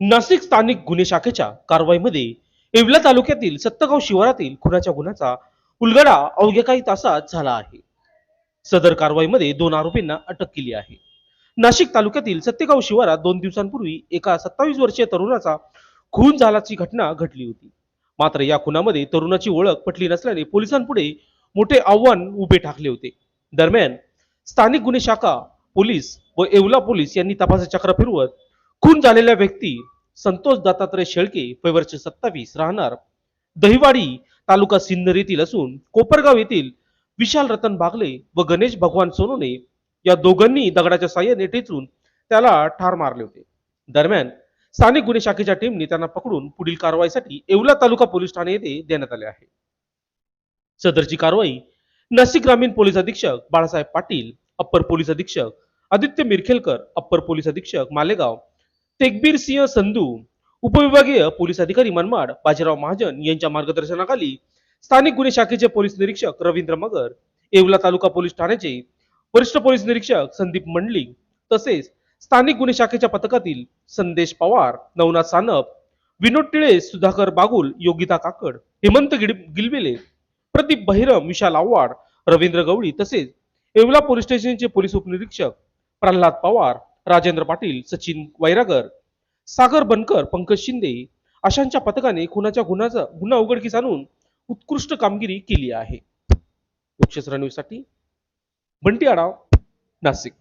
नाशिक स्थानिक गुन्हे शाखेच्या कारवाईमध्ये येवला तालुक्यातील सत्तगाव शिवारातील खुनाच्या गुन्ह्याचा उलगडा अवघ्या काही तासात झाला आहे. सदर कारवाईमध्ये दोन आरोपींना अटक केली आहे. नाशिक तालुक्यातील सत्तेगाव शिवारात दोन दिवसांपूर्वी एका सत्तावीस वर्षीय तरुणाचा खून झाल्याची घटना घडली होती. मात्र या खुनामध्ये तरुणाची ओळख पटली नसल्याने पोलिसांपुढे मोठे आव्हान उभे ठाकले होते. दरम्यान स्थानिक गुन्हे शाखा पोलीस व येवला पोलीस यांनी तपासाची चक्र फिरवत खून झालेल्या व्यक्ती संतोष दत्तात्रय शेळके वय वर्ष सत्तावीस राहणार दहिवाडी तालुका सिन्नर येथील असून कोपरगाव येथील विशाल रतन बागले व गणेश भगवान सोनोने या दोघांनी दगडाच्या साह्याने ठेचून त्याला ठार मारले होते. दरम्यान स्थानिक गुन्हे शाखेच्या टीमने त्यांना पकडून पुढील कारवाईसाठी येवला तालुका पोलीस ठाणे येथे देण्यात आले आहे. सदरची कारवाई नाशिक ग्रामीण पोलीस अधीक्षक बाळासाहेब पाटील अप्पर पोलीस अधीक्षक आदित्य मिरखेलकर अप्पर पोलीस अधीक्षक मालेगाव तेगबीर सिंह संधू उपविभागीय पोलीस अधिकारी मनमाड बाजीराव महाजन यांच्या मार्गदर्शनाखाली स्थानिक गुन्हे शाखेचे पोलीस निरीक्षक रवींद्र मगर येवला तालुका पोलीस ठाण्याचे वरिष्ठ पोलीस निरीक्षक संदीप मंडलिक तसेच स्थानिक गुन्हे शाखेच्या पथकातील संदेश पवार नवनाथ सानप विनोद टिळे सुधाकर बागुल योगिता काकड हेमंत गिड- प्रदीप बहिरम विशाल आव्हाड रवींद्र गवळी तसेच येवला पोलीस स्टेशनचे पोलीस उपनिरीक्षक प्रल्हाद पवार राजेंद्र पाटील सचिन वैरागर सागर बनकर पंकज शिंदे अशांच्या पथकाने खुनाच्या गुन्ह्याचा गुन्हा उघडकीस आणून उत्कृष्ट कामगिरी केली आहे. लोकशास्त्र न्यूजसाठी बंटी आडाव नाशिक.